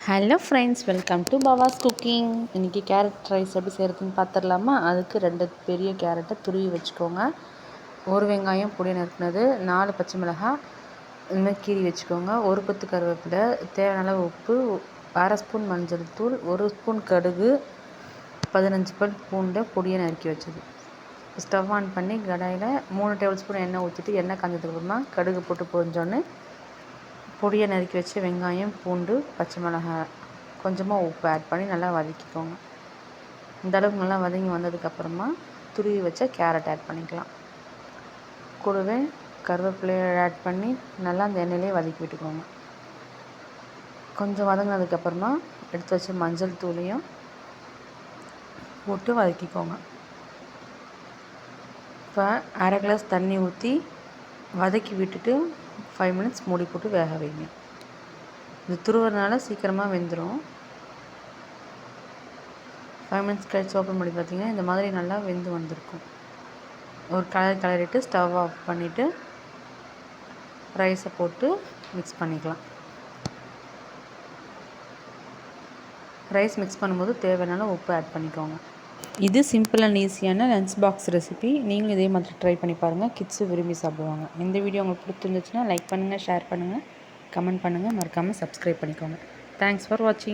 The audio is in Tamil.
ஹலோ ஃப்ரெண்ட்ஸ் வெல்கம் டு பவாஸ் குக்கிங் இன்றைக்கி கேரட் ரைஸ் எப்படி செய்கிறதுன்னு பார்த்துடலாமா அதுக்கு ரெண்டு பெரிய கேரட்டை துருவி வச்சுக்கோங்க. ஒரு வெங்காயம் பொடி நறுக்குனது நாலு பச்சை மிளகாய் இந்தமாதிரி கீறி வச்சுக்கோங்க. ஒரு கொத்து கருவேப்பிலை தேவையான அளவு உப்பு அரை ஸ்பூன் மஞ்சள் தூள் ஒரு ஸ்பூன் கடுகு பதினஞ்சு பல் பூண்டை பொடியை நறுக்கி வச்சது. ஸ்டவ் ஆன் பண்ணி கடாயில் மூணு டேபிள் ஸ்பூன் எண்ணெய் ஊற்றிட்டு எண்ணெய் காஞ்சதுக்கப்புறமா கடுகு போட்டு பொரிஞ்சோடனே பொடியை நறுக்கி வச்சு வெங்காயம் பூண்டு பச்சை மிளகாய் கொஞ்சமாக உப்பு ஆட் பண்ணி நல்லா வதக்கிக்கோங்க. இந்த அளவுக்கு நல்லா வதங்கி வந்ததுக்கப்புறமா துருவி வச்ச கேரட் ஆட் பண்ணிக்கலாம். கூடவே கருவேப்பிலையை ஆட் பண்ணி நல்லா அந்த எண்ணெயிலே வதக்கி விட்டுக்கோங்க. கொஞ்சம் வதங்கினதுக்கப்புறமா எடுத்து வச்ச மஞ்சள் தூளையும் போட்டு வதக்கிக்கோங்க. இப்போ அரை கிளாஸ் தண்ணி ஊற்றி வதக்கி விட்டுட்டு ஃபைவ் மினிட்ஸ் மூடி போட்டு வேக வைங்க. இது துருவறனால சீக்கிரமாக வெந்துடும் ஃபைவ் மினிட்ஸ் கழிச்சு ஓப்பன் பண்ணி பார்த்தீங்கன்னா இந்த மாதிரி நல்லா வெந்து வந்திருக்கும். ஒரு கலர் கலரிட்டு ஸ்டவ் ஆஃப் பண்ணிவிட்டு ரைஸை போட்டு மிக்ஸ் பண்ணிக்கலாம். ரைஸ் மிக்ஸ் பண்ணும்போது தேவையான உப்பு ஆட் பண்ணிக்கோங்க. இது சிம்பிள் அண்ட் ஈஸியான லன்ச் பாக்ஸ் ரெசிபி நீங்களும் இதே மாதிரி ட்ரை பண்ணி பாருங்கள் கிட்ஸு விரும்பி சாப்பிடுவாங்க. இந்த வீடியோ உங்களுக்கு பிடிச்சிருந்துச்சுன்னா லைக் பண்ணுங்கள் ஷேர் பண்ணுங்கள் கமெண்ட் பண்ணுங்கள் மறக்காமல் சப்ஸ்கிரைப் பண்ணிக்கோங்க. தேங்க்ஸ் ஃபார் வாட்சிங்